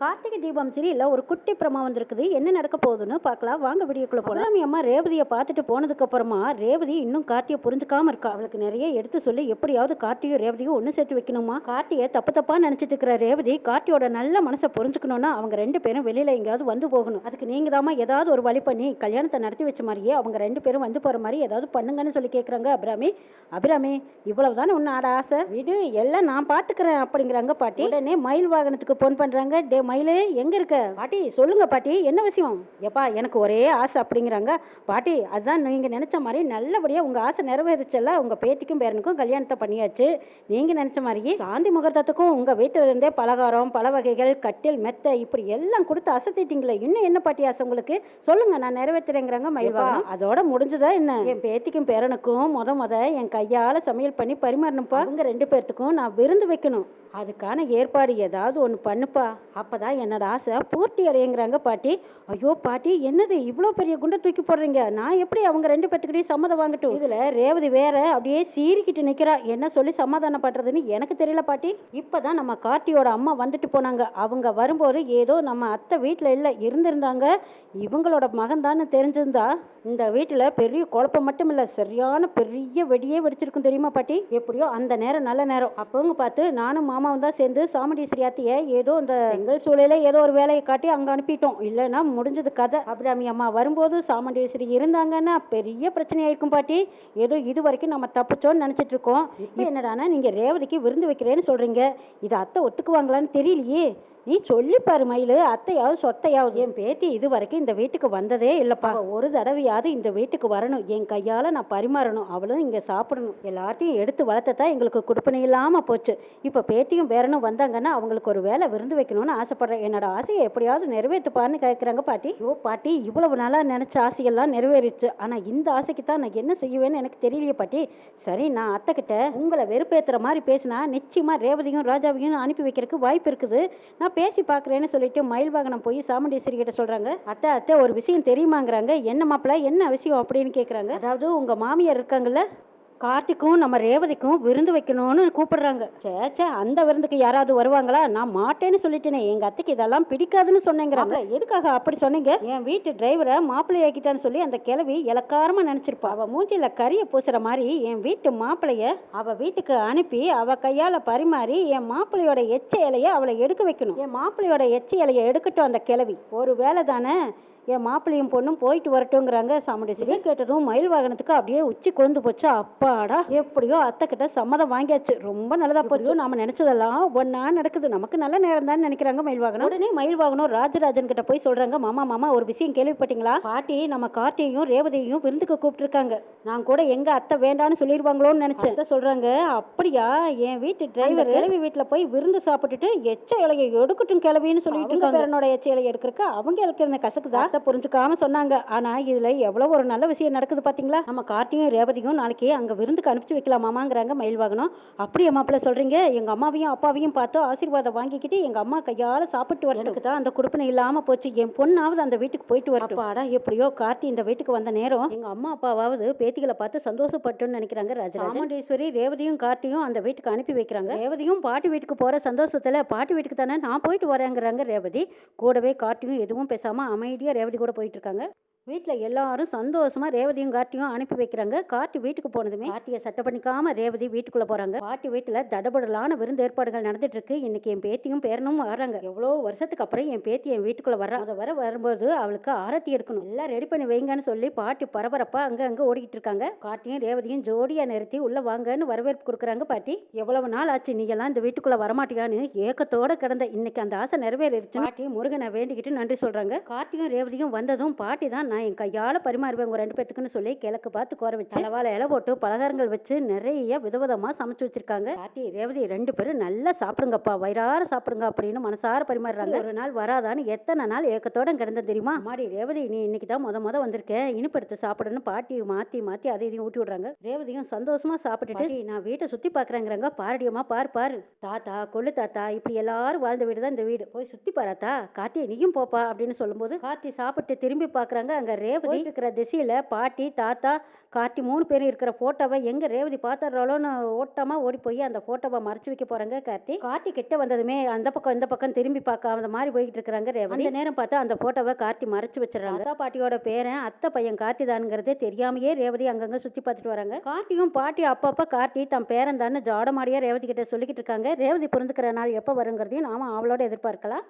கார்த்திகை தீபம் சீரியல்ல ஒரு குட்டி பிரமா வந்திருக்குது. என்ன நடக்க போகுதுன்னு பார்க்கலாம். வாங்க வீடியோக்குள்ள போகலாம் அபிராமி அம்மா ரேவதியை பார்த்துட்டு போனதுக்கு அப்புறமா ரேவதி இன்னும் கார்த்தியை புரிஞ்சுக்காம இருக்கா. அவளுக்கு நிறைய எடுத்து சொல்லி எப்படியாவது கார்த்தியும் ரேவதியும் ஒன்று சேர்த்து வைக்கணுமா? கார்த்தியை தப்பு தப்பா நினைச்சிட்டு இருக்கிற ரேவதி கார்த்தியோட நல்ல மனசை புரிஞ்சுக்கணும்னா அவங்க ரெண்டு பேரும் வெளியில எங்கேயாவது வந்து போகணும். அதுக்கு நீங்க தாமா ஏதாவது ஒரு வழி பண்ணி கல்யாணத்தை நடத்தி வச்ச மாதிரியே அவங்க ரெண்டு பேரும் வந்து போற மாதிரி ஏதாவது பண்ணுங்கன்னு சொல்லி கேட்குறாங்க அபிராமி. அபிராமி இவ்வளவுதானே உன்னோட ஆசை? விடு எல்லாம் நான் பாத்துக்கிறேன் அப்படிங்கிறாங்க பாட்டி. உடனே மயில் வாகனத்துக்கு போன் பண்றாங்க. டே மயிலு எங்க இருக்க? பாட்டி சொல்லுங்க பாட்டி என்ன விஷயம்? எப்பா எனக்கு ஒரே ஆசை அப்படிங்கிறாங்க. பாட்டி அதுதான் நீங்க நினைச்ச மாதிரி நல்லபடியா உங்க ஆசை நிறைவேறுச்சல்ல? உங்க பேத்திக்கும் பேரனுக்கும் கல்யாணத்தை பண்ணியாச்சு. நீங்க நினைச்ச மாதிரியே சாந்தி முகூர்த்தத்துக்கும் உங்க வீட்டுல இருந்தே பலகாரம் பல வகைகள் கட்டில் மெத்தை இப்படி எல்லாம் கொடுத்து அசத்திட்டீங்களே. இன்னும் என்ன பாட்டி ஆசை உங்களுக்கு? சொல்லுங்க நான் நிறைவேற்றுறேங்கிறாங்க மயில்வாகனம் அதோட முடிஞ்சதா என்ன? என் பேத்திக்கும் பேரனுக்கும் முத முத என் கையால சமையல் பண்ணி பரிமாறணும்ப்பா. அவங்க ரெண்டு பேர்த்துக்கும் நான் விருந்து வைக்கணும். அதுக்கான ஏற்பாடு ஏதாவது ஒன்று பண்ணுப்பா. அப்பதான் என்னோட ஆசை பூர்த்தி அடையுங்கிறாங்க பாட்டி. ஐயோ பாட்டி என்னது இவ்வளோ பெரிய குண்டை தூக்கி போடுறீங்க? நான் எப்படி அவங்க ரெண்டு பேர்த்துக்கிட்டையும் சம்மதம் வாங்கட்டும்? இதில் ரேவதி வேற அப்படியே சீறிக்கிட்டு நிற்கிறா என்ன சொல்லி சமாதானம் பண்றதுன்னு எனக்கு தெரியல பாட்டி. இப்பதான் நம்ம கார்த்தியோட அம்மா வந்துட்டு போனாங்க. அவங்க வரும்போது ஏதோ நம்ம அத்தை வீட்டில் இல்லை இருந்திருந்தாங்க. இவங்களோட மகன் தெரிஞ்சிருந்தா இந்த வீட்டில் பெரிய குழப்பம் மட்டும் இல்லை சரியான பெரிய வெடியே வெடிச்சிருக்கும் தெரியுமா பாட்டி? எப்படியோ அந்த நேரம் நல்ல நேரம். அப்போங்க பார்த்து நானும் மாமாவும் தான் சேர்ந்து சாமுண்டீஸ்வரி அத்தையை ஏதோ இந்த செங்கல் சூளையில ஏதோ ஒரு வேலையை காட்டி அங்கே அனுப்பிட்டோம். இல்லைன்னா முடிஞ்சது கதை. அபிராமி அம்மா வரும்போது சாமுண்டீஸ்வரி இருந்தாங்கன்னா பெரிய பிரச்சனையாயிருக்கும் பாட்டி. ஏதோ இது வரைக்கும் நம்ம தப்பிச்சோன்னு நினச்சிட்டு இருக்கோம். இப்போ என்னடானா நீங்கள் ரேவதிக்கு விருந்து வைக்கிறேன்னு சொல்கிறீங்க இது அத்தை ஒத்துக்குவாங்களான்னு தெரியலையே. நீ சொல்லி பாரு மயிலு. அத்தையாவது சொத்தையாவது. என் பேத்தி இது வரைக்கும் இந்த வீட்டுக்கு வந்ததே இல்லப்பா. ஒரு தடவையாவது இந்த வீட்டுக்கு வரணும். என் கையால நான் பரிமாறணும். அவளும் இங்க சாப்பிடணும். எல்லாத்தையும் எடுத்து வளர்த்ததான் எங்களுக்கு கொடுப்பனை இல்லாம போச்சு. இப்ப பேத்தியும் பேரனும் வந்தாங்கன்னா அவங்களுக்கு ஒரு வேலை விருந்து வைக்கணும்னு ஆசைப்படுறேன். என்னோட ஆசையை எப்படியாவது நிறைவேற்றுப்பான்னு கேட்குறாங்க பாட்டி. ஓ பாட்டி இவ்வளவு நாளா நினைச்ச ஆசையெல்லாம் நிறைவேறிச்சு. ஆனா இந்த ஆசைக்கு தான் நான் என்ன செய்வேன்னு எனக்கு தெரியலையே பாட்டி. சரி நான் அத்தை கிட்ட உங்களை வெறுப்பேத்துற மாதிரி பேசினா நிச்சயமா ரேவதியும் ராஜாவையும் அனுப்பி வைக்கிறதுக்கு வாய்ப்பு இருக்குது. நான் பேசி பார்க்குறேன்னு சொல்லிட்டு மயில் வாகனம் போய் சாமுண்டீஸ்வரி கிட்ட சொல்கிறாங்க அத்தை அத்தை ஒரு விஷயம் தெரியுமாங்கிறாங்க. என்ன மாப்பிள்ள என்ன விஷயம்? அப்படின்னு கேட்குறாங்க அதாவது உங்கள் மாமியார் இருக்காங்கல்ல கார்த்திக்கும் நம்ம ரேவதிக்கும் விருந்து வைக்கணும்னு கூப்பிடுறாங்க. சே சே அந்த விருந்துக்கு யாராவது வருவாங்களா? நான் மாட்டேன்னு சொல்லிட்டேனே எங்க அத்தைக்கு இதெல்லாம் பிடிக்காதுன்னு சொன்னேங்கிறாங்க. எதுக்காக அப்படி சொன்னீங்க? என் வீட்டு டிரைவரை மாப்பிள்ளை ஆக்கிட்டான்னு சொல்லி அந்த கிழவி இலக்காரமா நினைச்சிருப்பா. அவ மூஞ்சில கரிய பூசுற மாதிரி என் வீட்டு மாப்பிளைய அவ வீட்டுக்கு அனுப்பி அவ கையால பரிமாறி என் மாப்பிள்ளையோட எச்ச இலைய அவளை எடுக்க வைக்கணும். என் மாப்பிள்ளையோட எச்ச இலைய எடுக்கட்டும் அந்த கிழவி. ஒரு வேலை தானே என் மாப்பிள்ளையும் பொண்ணும் போயிட்டு வரட்டுங்கிறாங்க சாமுண்டேஸ்வரி கேட்டதும் மயில் வாகனத்துக்கு அப்படியே உச்சி கொழுந்து போச்சு. அப்பாடா எப்படியோ அத்தை கிட்ட சம்மதம் வாங்கியாச்சு. ரொம்ப நல்லதா போச்சு. நாம நினைச்சதெல்லாம் ஒன்னா நடக்குது. நமக்கு நல்ல நேரம் தான் நினைக்கிறாங்க மயில் வாகனம். உடனே மயில் வாகனம் ராஜராஜன் கிட்ட போய் சொல்றாங்க. மாமா மாமா ஒரு விஷயம் கேள்விப்பட்டீங்களா? பாட்டி நம்ம கார்த்தியையும் ரேவதியையும் விருந்துக்கு கூப்பிட்டுருக்காங்க. நான் கூட எங்க அத்தை வேண்டான்னு சொல்லிடுவாங்களோன்னு நினைச்சேன். சொல்றாங்க அப்படியா? என் வீட்டு டிரைவர் கிளவி வீட்டுல போய் விருந்து சாப்பிட்டுட்டு எச்ச இலையை எடுக்கட்டும் கிளவின்னு சொல்லிட்டு இருக்காங்க. பேரனோட எச்ச இலையை எடுக்கிறக்க அவங்க இருக்கிற கசக்குதா? அத்தை புரிஞ்சுக்காம சொன்னாங்க. ஆனா இதுல எவ்வளவு ஒரு நல்ல விஷயம் நடக்குது பாத்தீங்களா? நம்ம கார்த்தியும் ரேவதியும் நாளைக்கு அங்க விருந்துக்கு அனுப்பிச்சு வைக்கலாமாங்கிறாங்க மயில் வாகனம் அப்படியே மாப்பிள்ள சொல்றீங்க? எங்க அம்மாவையும் அப்பாவையும் பார்த்து ஆசீர்வாதம் வாங்கிக்கிட்டு எங்க அம்மா கையால சாப்பிட்டு வர எனக்கு தான் அந்த குடுப்பனை இல்லாம போச்சு. என் பொண்ணாவது அந்த வீட்டுக்கு போயிட்டு வரட்டும். அப்பாடா எப்படியோ கார்த்தி இந்த வீட்டுக்கு வந்த நேரம் எங்க அம்மா அப்பாவாவது பேத்திகளை பார்த்து சந்தோஷப்பட்டுன்னு நினைக்கிறாங்க ராஜராஜேஸ்வரி ரேவதியும் கார்த்தியும் அந்த வீட்டுக்கு அனுப்பி வைக்கிறாங்க. ரேவதியும் பாட்டி வீட்டுக்கு போற சந்தோஷத்துல பாட்டி வீட்டுக்கு தானே நான் போயிட்டு வரேங்கிறாங்க ரேவதி. கூடவே கார்த்தியும் எதுவும் பேசாம அமைதியா ரேவதி கூட போயிட்டு இருக்காங்க. வீட்டில் எல்லாரும் சந்தோஷமா ரேவதியும் கார்த்தியும் அனுப்பி வைக்கிறாங்க. கார்த்தி வீட்டுக்கு போனதுமே கார்த்தியை சட்டை பண்ணிக்காம ரேவதி வீட்டுக்குள்ள போறாங்க. பாட்டி வீட்டில் தடபடலான விருந்து ஏற்பாடுகள் நடந்துட்டு இருக்கு. இன்னைக்கு என் பேத்தியும் பேரனும் வராங்க. எவ்வளோ வருஷத்துக்கு அப்புறம் என் பேத்தி என் வீட்டுக்குள்ள வர்றா. அதை வர வரும்போது அவளுக்கு ஆரத்தி எடுக்கணும். எல்லாம் ரெடி பண்ணி வைங்கன்னு சொல்லி பாட்டி பரபரப்பா அங்க அங்க ஓடிக்கிட்டு இருக்காங்க. கார்த்தியும் ரேவதியும் ஜோடியா நிறுத்தி உள்ள வாங்கன்னு வரவேற்பு கொடுக்குறாங்க பாட்டி. எவ்வளவு நாள் ஆச்சு? நீ எல்லாம் இந்த வீட்டுக்குள்ள வரமாட்டியான்னு ஏக்கத்தோட கிடந்த. இன்னைக்கு அந்த ஆசை நிறைவேறிடுச்சு பாட்டி முருகனை வேண்டிக்கிட்டு நன்றி சொல்றாங்க. கார்த்தியும் ரேவதியும் வந்ததும் பாட்டி தான் நான் என் கையால பரிமாறுவேன் உங்க ரெண்டு பேத்துக்குன்னு சொல்லி கிழக்கு பார்த்து கோர வச்சு அளவால இலை போட்டு பலகாரங்கள் வச்சு நிறைய விதவிதமா சமைச்சு வச்சிருக்காங்க. பாட்டி ரேவதி ரெண்டு பேரும் நல்லா சாப்பிடுங்கப்பா. வயிறார சாப்பிடுங்க அப்படின்னு மனசார பரிமாறுறாங்க. ஒரு நாள் வராதான்னு எத்தனை நாள் ஏக்கத்தோட கிடந்த தெரியுமா? மாடி ரேவதி நீ இன்னைக்கு தான் முத முத வந்திருக்க. இனிப்படுத்து சாப்பிடுன்னு பாட்டி மாத்தி மாத்தி அதை இதையும் ஊட்டி விடுறாங்க. ரேவதியும் சந்தோஷமா சாப்பிட்டுட்டு "பாட்டி, நான் வீட்டை சுத்தி பாக்குறேங்கிறாங்க பாரடியம்மா பார் பாரு. தாத்தா கொள்ளு தாத்தா இப்படி எல்லாரும் வாழ்ந்த வீடு தான் இந்த வீடு. போய் சுத்தி பாராத்தா கார்த்தி நீயும் போப்பா அப்படின்னு சொல்லும்போது கார்த்தி சாப்பிட்டு திரும்பி பாக்குறாங்க அங்க ரேவதி. இருக்கிற திசையில பாட்டி தாத்தா கார்த்தி மூணு பேரும் இருக்கிற போட்டோவை எங்க ரேவதி பாத்துறாளோன்னு ஓட்டமா ஓடி போய் அந்த போட்டோவை மறைச்சு வைக்க போறாங்க கார்த்தி. கார்த்தி கிட்ட வந்ததுமே அந்த பக்கம் இந்த பக்கம் திரும்பி பார்க்காம அந்த மாதிரி போயிட்டு இருக்காங்க ரேவதி. அந்த நேரம் பார்த்தா அந்த போட்டோவை கார்த்தி மறைச்சு வச்சிடறாங்க. அத்தா பாட்டியோட பேரன் அத்தை பையன் கார்த்தி தானுங்கிறதே தெரியாமயே ரேவதி அங்கங்க சுத்தி பார்த்துட்டு வராங்க. கார்த்தியும் பாட்டி அப்பப்ப கார்த்தி தம் பேரன் தானே ஜாடமாடியா ரேவதி கிட்ட சொல்லிக்கிட்டு இருக்காங்க. ரேவதி புரிஞ்சுக்கிற நாள் எப்போ வருங்கிறதையும் நாம அவளோட எதிர்பார்க்கலாம்.